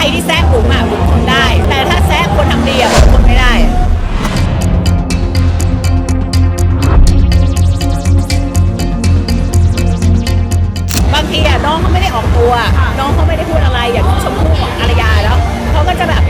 รที่แซะบุ๋มอะบุ๋มทนได้ แต่ถ้าแซะคนทำดีอะบุ๋มทนไม่ได้บางทีอะน้องเขาไม่ได้ออกตัว น้องเขาไม่ได้พูดอะไรอย่างน้องชมพู่ของอารยาแล้วเขาก็จะแบบ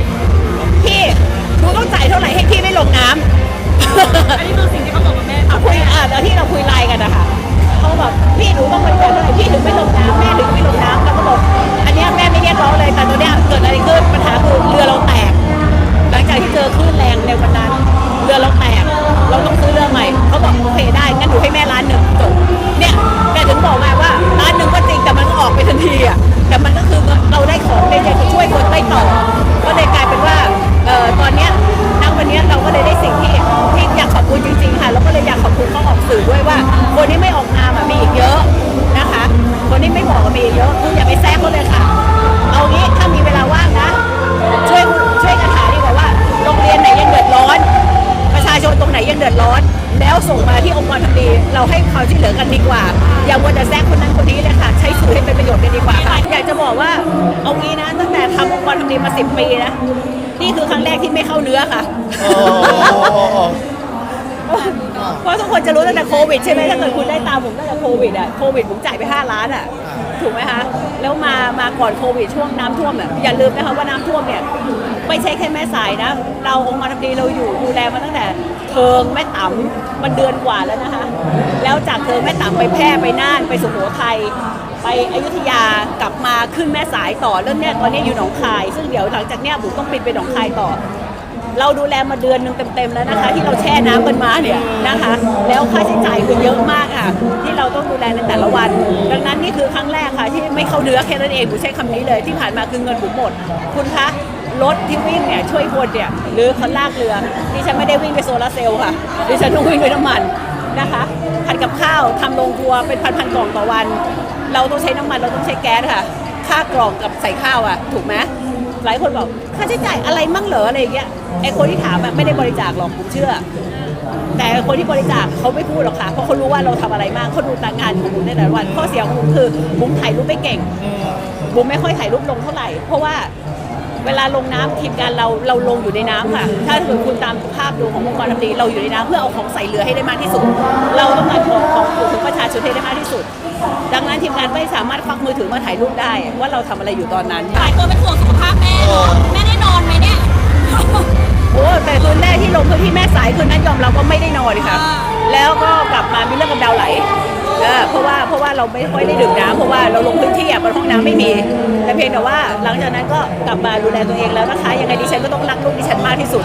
มันก็คือเราได้ของในใจจะช่วยคนได้ต่อ ก็เลยกลายเป็นว่าเออตอนเนี้ยณวันเนี้ยเราก็เลยได้สิ่งที่ที่อยากขอบคุณจริงๆค่ะแล้วก็เลยอยากขอบคุณเขาออกสื่อด้วยว่า คนที่ไม่ออกนามอะมีอีกเยอะนะคะ คนที่ไม่บอกก็มีอีกเยอะ เราให้ความช่วยเหลือกันดีกว่า อย่าวัวแต่แซกคนนั้นคนนี้เลยค่ะ ใช้สื่อให้เป็นประโยชน์กันดีกว่าค่ะอยากจะบอกว่าเอางี้นะ ตั้งแต่ทำองค์กรทำดีมาสิบปีนะนี่คือครั้งแรกที่ไม่เข้าเนื้อค่ะ เพราะทุกคนจะรู้ตั้งแต่โควิดใช่ไหมถ้าเกิดคุณได้ตามผมตั้งแต่โควิดอะโควิดผมจ่ายไป 5 ล้านอะถูกไหมคะแล้วมามาก่อนโควิดช่วงน้ำท่วมอะอย่าลืมนะคะว่าน้ำท่วมเนี่ยไม่ใช่แค่แม่สายนะ เราองค์กรทำดีเราอยู่ดูแลมาตั้งแต่เทิงแม่ต่ำมันเดือนกว่าแล้วนะคะ แล้วจากเทิงแม่ต่ำไปแพร่ไปน่านไปสุโขทัยไปอยุธยากลับมาขึ้นแม่สายต่อแล้วเนี่ยตอนนี้อยู่หนองคาย ซึ่งเดี๋ยวหลังจากเนี้ยบุ๋มต้องบินไปหนองคายต่อ เราดูแลมาเดือนหนึ่งเต็มๆแล้วนะคะ ที่เราแช่น้ำกันมาเนี่ยนะคะ แล้วค่าใช้จ่ายคือเยอะมากค่ะ ที่เราต้องดูแลในแต่ละวัน ดังนั้นนี่คือครั้งแรกค่ะ ที่ไม่เข้าเนื้อแค่นั้นเองผมใช้คำนี้เลยที่ผ่านมาคือเงินผมหมด คุณคะรถที่วิ่งเนี่ยช่วยคนเนี่ยหรือเขาลากเรือดิฉันไม่ได้วิ่งไปโซลาร์เซลล์ค่ะดิฉันต้องวิ่งด้วยน้ำมันนะคะผัดกับข้าวทำโรงครัวเป็นพันๆกล่องต่อวัน เราต้องใช้น้ำมันเราต้องใช้แก๊สค่ะ ค่ากล่องกับใส่ข้าวอะ ถูกไหม หลายคนบอกค่าใช้จ่ายอะไรมั่งเหรออะไรอย่างเงี้ยไอคนที่ถามอะไม่ได้บริจาคหรอกผมเชื่อ แต่คนที่บริจาคเขาไม่พูดหรอกค่ะเพราะเขารู้ว่าเราทำอะไรบ้างเขาดูตางานของบุ๋มในแต่ละวันข้อเสียของบุ๋มคือบุ๋มถ่ายรูปไม่เก่งบุ๋มไม่ค่อยถ่ายรูปลงเท่าไหร่ เพราะว่าเวลาลงน้ำทีมงานเราเราลงอยู่ในน้ำค่ะ ถ้าถือคุณตามภาพดูขององค์กรทำดีเราอยู่ในน้ำเพื่อเอาของใส่เรือให้ได้มากที่สุด เราต้องการของของถึงประชาชนให้ได้มากที่สุด ดังนั้นทีมงานไม่สามารถควักมือถือมาถ่ายรูปได้ ว่าเราทำอะไรอยู่ตอนนั้น หลายคนเป็นห่วงสุขภาพแม่เนอะแม่ได้นอนไหมเนี่ย โอ้แต่คืนแรกที่ลงพื้นที่แม่สายคืนนั้นยอมรับว่าไม่ได้นอนเลยค่ะ อ่า แล้วก็กลับมามีเรื่องกับดาวไหลเออเพราะว่าเพราะว่าเราไม่ค่อยได้ดื่มน้ำเพราะว่าเราลงพื้นที่อะบนห้องน้ำไม่มี แต่เพียงแต่ว่าหลังจากนั้นก็กลับมาดูแลตัวเองแล้วนะคะยังไงดิฉันก็ต้องรักลูกดิฉันมากที่สุด